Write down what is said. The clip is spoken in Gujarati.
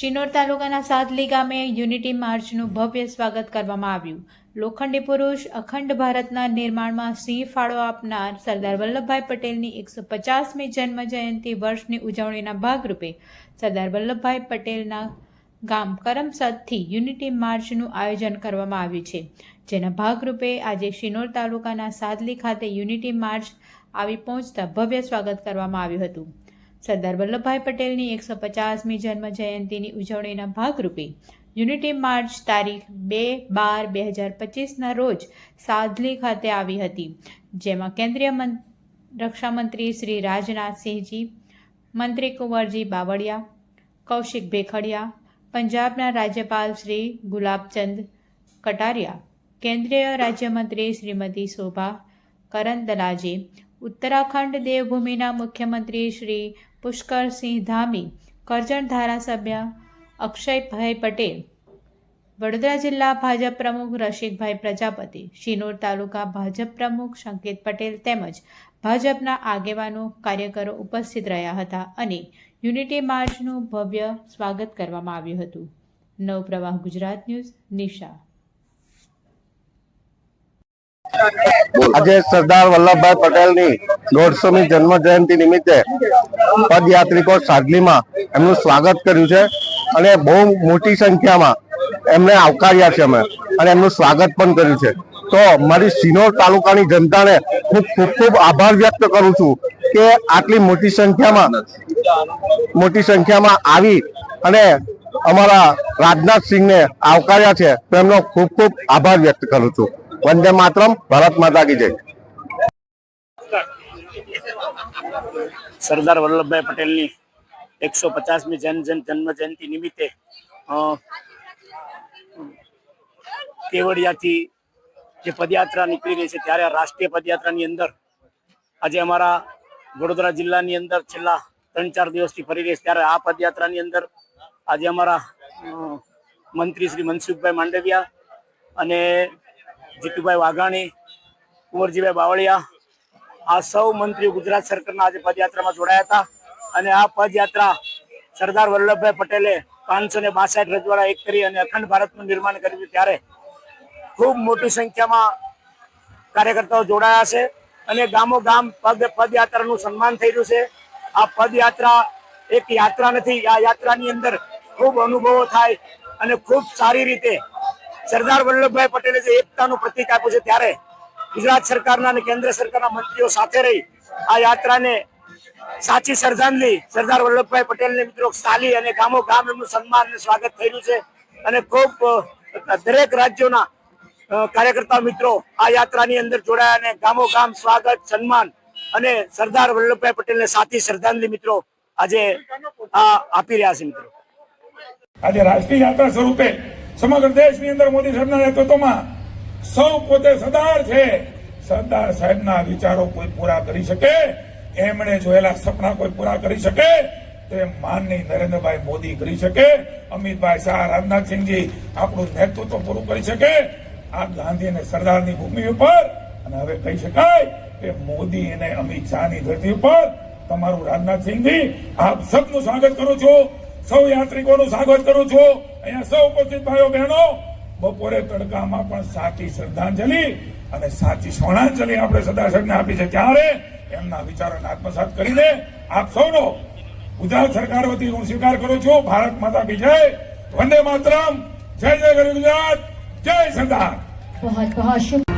શિનોર તાલુકાના સાદલી ગામે યુનિટી માર્ચનું ભવ્ય સ્વાગત કરવામાં આવ્યું. લોખંડી પુરુષ અખંડ ભારતના નિર્માણમાં સિંહ ફાળો આપનાર સરદાર વલ્લભભાઈ પટેલની એકસો પચાસમી જન્મ જયંતિ વર્ષની ઉજવણીના ભાગરૂપે સરદાર વલ્લભભાઈ પટેલના ગામ કરમસદથી યુનિટી માર્ચનું આયોજન કરવામાં આવ્યું છે. જેના ભાગરૂપે આજે શિનોર તાલુકાના સાદલી ખાતે યુનિટી માર્ચ આવી પહોંચતા ભવ્ય સ્વાગત કરવામાં આવ્યું હતું. સરદાર વલ્લભભાઈ પટેલની એકસો પચાસમી જન્મ જયંતિની ઉજવણીના ભાગરૂપે યુનિટી માર્ચ તારીખ બે બાર બે હજાર પચીસના રોજ સાદલી ખાતે આવી હતી, જેમાં કેન્દ્રીય રક્ષામંત્રી શ્રી રાજનાથસિંહજી, મંત્રી કુંવરજી બાવળિયા, કૌશિક ભેખડિયા, પંજાબના રાજ્યપાલ શ્રી ગુલાબચંદ કટારિયા, કેન્દ્રીય રાજ્યમંત્રી શ્રીમતી શોભા કરંદલાજી, ઉત્તરાખંડ દેવભૂમિના મુખ્યમંત્રી શ્રી પુષ્કરસિંહ ધામી, કરજણ ધારાસભ્ય અક્ષયભાઈ પટેલ, વડોદરા જિલ્લા ભાજપ પ્રમુખ રસિકભાઈ પ્રજાપતિ, શિનોર તાલુકા ભાજપ પ્રમુખ સંકેત પટેલ તેમજ ભાજપના આગેવાનો કાર્યકરો ઉપસ્થિત રહ્યા હતા અને યુનિટી માર્ચનું ભવ્ય સ્વાગત કરવામાં આવ્યું હતું. નવપ્રવાહ ગુજરાત ન્યૂઝ, નિશા. આજે સરદાર વલ્લભભાઈ પટેલની દોઢસોમી જન્મ જયંતિ નિમિત્તે પદયાત્રિકો સાદલીમાં એમનું સ્વાગત કર્યું છે અને બહુ મોટી સંખ્યામાં એમને આવકાર્યા છે અમે અને એમનું સ્વાગત પણ કર્યું છે. તો મારી સિનોર તાલુકાની જનતાને હું ખૂબ ખૂબ આભાર વ્યક્ત કરું છું કે આટલી મોટી સંખ્યામાં મોટી સંખ્યામાં આવી અને અમારા રાજનાથસિંહને આવકાર્યા છે. તો એમનો ખૂબ ખૂબ આભાર વ્યક્ત કરું છું. વંદે માતરમ, ભારત માતા કી જય. સરદાર વલ્લભભાઈ પટેલની એકસો પચાસમી જન જન જન્મ જયંતિ નિમિત્તે કેવડિયાથી જે પદયાત્રા નીકળી રહી છે, ત્યારે રાષ્ટ્રીય પદયાત્રાની અંદર આજે અમારા વડોદરા જિલ્લાની અંદર છેલ્લા ત્રણ ચાર દિવસથી ફરી રહી છે, ત્યારે આ પદયાત્રાની અંદર આજે અમારા મંત્રી શ્રી મનસુખભાઈ માંડવિયા અને જીતુભાઈ વાઘાણી, કુંવરજીભાઈ બાવળિયા, આ સૌ મંત્રીઓ ગુજરાત સરકારના આજે પદયાત્રામાં જોડાયા હતા. અને આ પદયાત્રા સરદાર વલ્લભભાઈ પટેલે પાંચસો ને બાસઠ રજવાડા એક કરી અને અખંડ ભારતનું નિર્માણ કર્યું ત્યારે ખૂબ મોટી સંખ્યામાં કાર્યકર્તાઓ જોડાયા છે અને ગામો ગામ પદ પદયાત્રાનું સન્માન થઈ રહ્યું છે. આ પદયાત્રા એક યાત્રા નથી, આ યાત્રાની અંદર ખૂબ અનુભવો થાય અને ખૂબ સારી રીતે સરદાર વલ્લભભાઈ પટેલે જે એકતાનું પ્રતીક આપ્યું છે ત્યારે ગુજરાત સરકારના અને કેન્દ્ર સરકારના મંત્રીઓ સાથે રહી આ યાત્રાને સાચી શ્રદ્ધાંજલિ સરદાર વલ્લભભાઈ પટેલને મિત્રો સાલી અને ગામો ગામ એમનું સન્માન અને સ્વાગત થયેલું છે. અને ખૂબ દરેક રાજ્યોના કાર્યકર્તા મિત્રો આ યાત્રાની અંદર જોડાયા અને ગામો ગામ સ્વાગત, સન્માન અને સરદાર વલ્લભભાઈ પટેલને સાચી શ્રદ્ધાંજલિ મિત્રો આજે આ આપી રહ્યા છે મિત્રો. આજે રાષ્ટ્રીય યાત્રા સ્વરૂપે સમગ્ર દેશની અંદર મોદી સાહેબના નેતૃત્વમાં સૌ પોતે સરદાર છે. સરદાર સાહેબના વિચારો કોઈ પૂરા કરી શકે, એમણે જોયેલા સપના કોઈ પૂરા કરી શકે, તે માનની નરેન્દ્રભાઈ મોદી કરી શકે, અમિતભાઈ શાહ રાજનાથસિંહજી આપણું નેતૃત્વ પૂરું કરી શકે. આ ગાંધી અને સરદારની ભૂમિ ઉપર, અને હવે કહી શકાય કે મોદી અને અમિત શાહની ધરતી ઉપર તમારું રાજનાથસિંહજી આપ સબનું સ્વાગત કરું છું, સૌ યાત્રિકોનું સ્વાગત કરું છું. અહીંયા સૌ ઉપસ્થિત ભાઈઓ બહેનો બપોરે તડકામાં પણ સાચી શ્રદ્ધાંજલિ અને સાચી સ્વર્ણાંજલિ આપણે સરદાર સાહેબને આપી છે ત્યારે એમના વિચારોને આત્મસાત કરીને આપ સૌનો ગુજરાત સરકાર વતી હું સ્વીકાર કરું છું ભારત માતા કી જય વંદે માતરમ જય જય ગરી ગુજરાત જય સરદાર बहुत बहुत शुभ